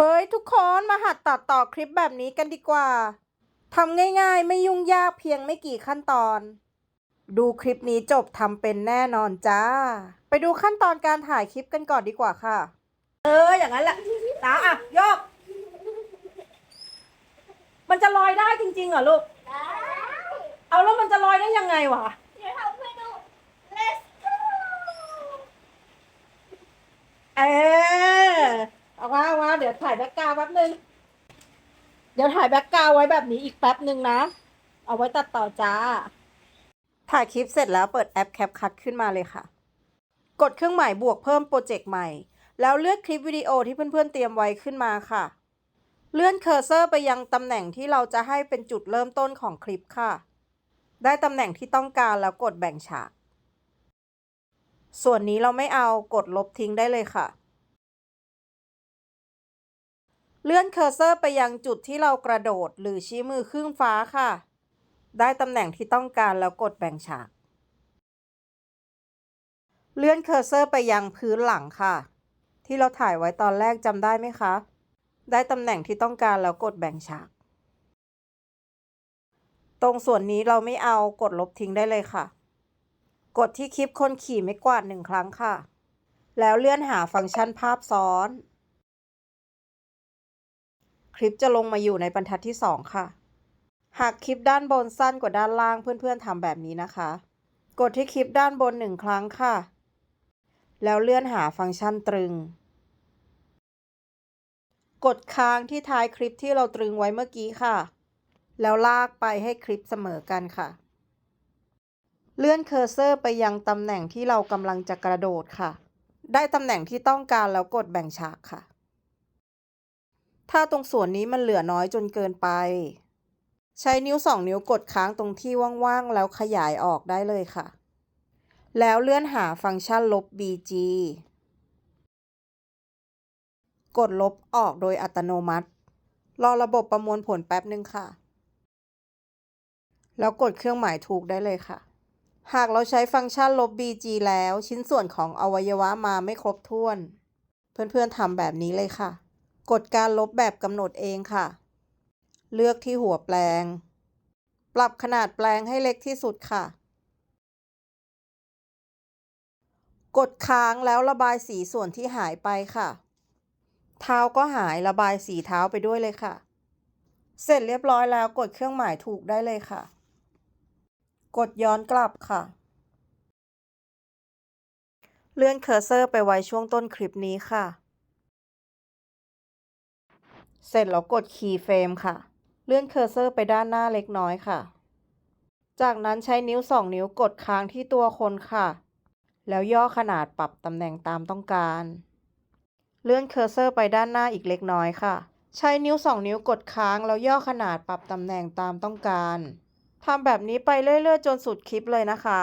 เฮ้ยทุกคนมาหัดตัดต่อคลิปแบบนี้กันดีกว่า ทำง่ายๆ ไม่ยุ่งยากเพียงไม่กี่ขั้นตอน ดูคลิปนี้จบทำเป็นแน่นอนจ้า ไปดูขั้นตอนการถ่ายคลิปกันก่อนดีกว่าค่ะ เออ อย่างนั้นแหละตาอะโยก มันจะลอยได้จริงๆเหรอลูกได้เอาแล้วมันจะลอยได้ยังไงวะ เดี๋ยวทำให้ดู let's go เออเอาว่า เดี๋ยวถ่ายแบ็กกราวแป๊บนึง เดี๋ยวถ่ายแบ็กกราวไว้แบบนี้อีกแป๊บนึงนะ เอาไว้ตัดต่อจ้า ถ่ายคลิปเสร็จแล้วเปิดแอปแคปคัทขึ้นมาเลยค่ะ กดเครื่องหมายบวกเพิ่มโปรเจกต์ใหม่ แล้วเลือกคลิปวิดีโอที่เพื่อนๆเตรียมไว้ขึ้นมาค่ะ เลื่อนเคอร์เซอร์ไปยังตำแหน่งที่เราจะให้เป็นจุดเริ่มต้นของคลิปค่ะ ได้ตำแหน่งที่ต้องการแล้วกดแบ่งฉาก ส่วนนี้เราไม่เอากดลบทิ้งได้เลยค่ะ เลื่อนเคอร์เซอร์ไปยังจุดที่เรากระโดดหรือชี้มือครึ่งฟ้าค่ะ ได้ตำแหน่งที่ต้องการแล้วกดแบ่งฉาก เลื่อนเคอร์เซอร์ไปยังพื้นหลังค่ะ ที่เราถ่ายไว้ตอนแรกจำได้ไหมคะ ได้ตำแหน่งที่ต้องการแล้วกดแบ่งฉาก ตรงส่วนนี้เราไม่เอากดลบทิ้งได้เลยค่ะ กดที่คลิปคนขี่ไม่กวาดหนึ่งครั้งค่ะ แล้วเลื่อนหาฟังก์ชันภาพซ้อน คลิปจะลงมาอยู่ในบรรทัดที่ 2 ค่ะ หากคลิปด้านบนสั้นกว่าด้านล่างเพื่อนๆทำแบบนี้นะคะ กดที่คลิปด้านบนหนึ่งครั้งค่ะ แล้วเลื่อนหาฟังก์ชันตรึง กดค้างที่ท้ายคลิปที่เราตรึงไว้เมื่อกี้ค่ะ แล้วลากไปให้คลิปเสมอกันค่ะ เลื่อนเคอร์เซอร์ไปยังตำแหน่งที่เรากำลังจะกระโดดค่ะ ได้ตำแหน่งที่ต้องการแล้วกดแบ่งฉากค่ะ ถ้าตรงส่วนนี้มันเหลือน้อยจนเกินไป ใช้นิ้วสองนิ้วกดค้างตรงที่ว่างๆ แล้วขยายออกได้เลยค่ะ แล้วเลื่อนหาฟังก์ชันลบ BG กดลบออกโดยอัตโนมัติ รอระบบประมวลผลแป๊บนึงค่ะ แล้วกดเครื่องหมายถูกได้เลยค่ะ หากเราใช้ฟังก์ชันลบ BG แล้วชิ้นส่วนของอวัยวะมาไม่ครบถ้วน เพื่อนๆทำแบบนี้เลยค่ะ กดการลบแบบกำหนดเองค่ะ เลือกที่หัวแปลง ปรับขนาดแปลงให้เล็กที่สุดค่ะ กดค้างแล้วระบายสีส่วนที่หายไปค่ะ เท้าก็หายระบายสีเท้าไปด้วยเลยค่ะ เสร็จเรียบร้อยแล้วกดเครื่องหมายถูกได้เลยค่ะ กดย้อนกลับค่ะ เลื่อนเคอร์เซอร์ไปไว้ช่วงต้นคลิปนี้ค่ะ เสร็จแล้วกดคีย์เฟรมค่ะ เลื่อนเคอร์เซอร์ไปด้านหน้าเล็กน้อยค่ะ จากนั้นใช้นิ้วสองนิ้วกดค้างที่ตัวคนค่ะ แล้วย่อขนาดปรับตำแหน่งตามต้องการ เลื่อนเคอร์เซอร์ไปด้านหน้าอีกเล็กน้อยค่ะ ใช้นิ้วสองนิ้วกดค้างแล้วย่อขนาดปรับตำแหน่งตามต้องการทำแบบนี้ไปเรื่อยๆ จนสุดคลิปเลยนะคะ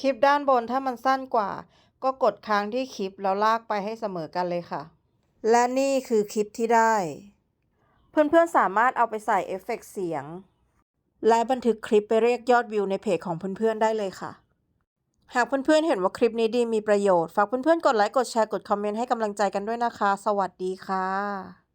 คลิปด้านบนถ้ามันสั้นกว่า ก็กดค้างที่คลิปแล้วลากไปให้เสมอกันเลยค่ะ และนี่คือคลิปที่ได้ เพื่อนๆสามารถเอาไปใส่เอฟเฟกต์เสียง และบันทึกคลิปไปเรียกยอดวิวในเพจของเพื่อนๆได้เลยค่ะ หากเพื่อนๆเห็นว่าคลิปนี้ดีมีประโยชน์ ฝากเพื่อนๆกดไลค์กดแชร์กดคอมเมนต์ให้กำลังใจกันด้วยนะคะ สวัสดีค่ะ